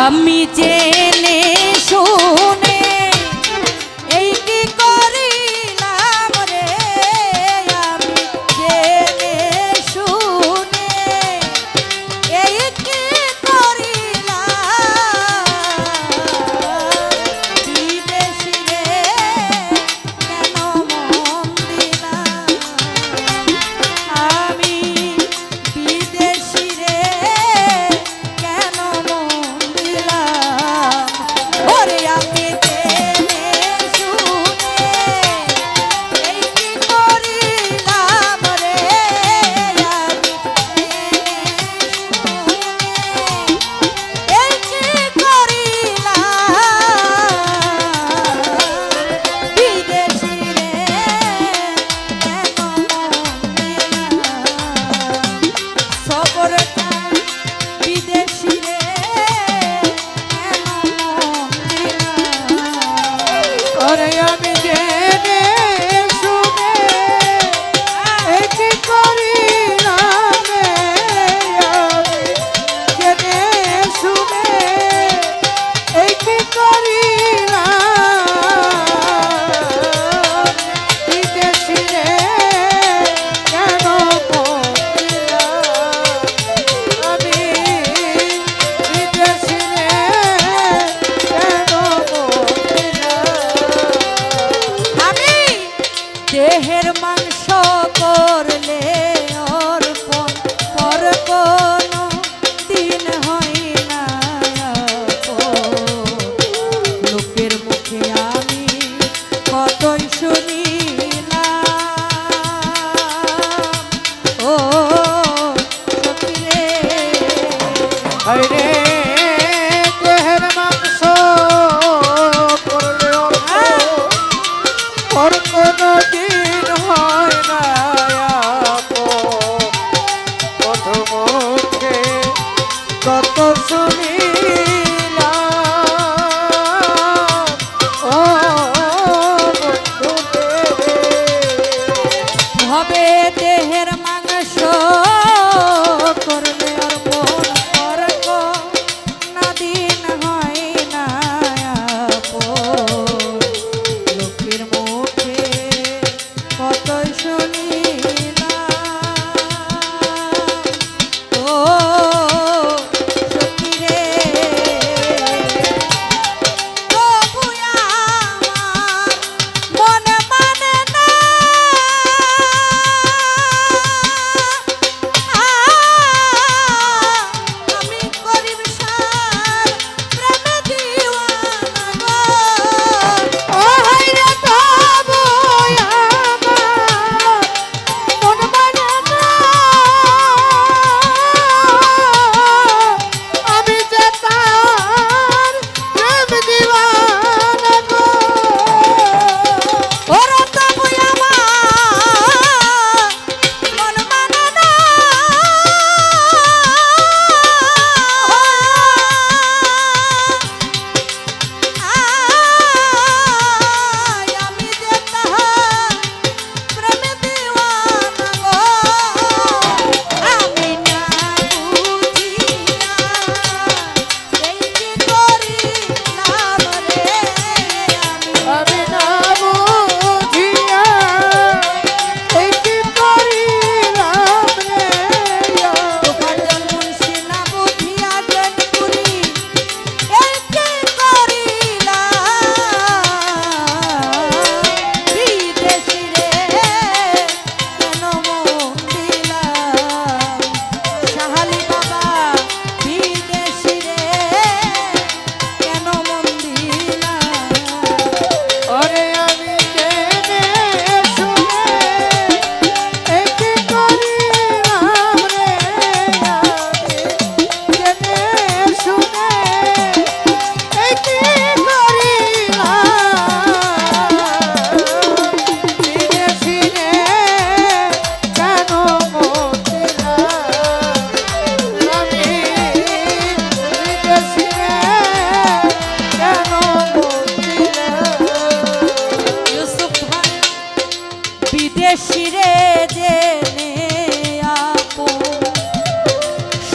আমি জেনে শুনে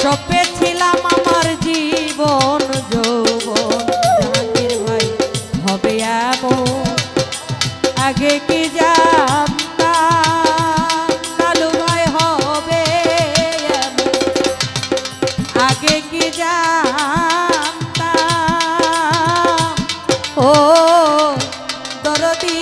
সপেছিলাম আমার জীবন, যৌবন হবে আগে কি জানতাম? লালু ভাই, হবে আগে কি জানতাম? ও দরদী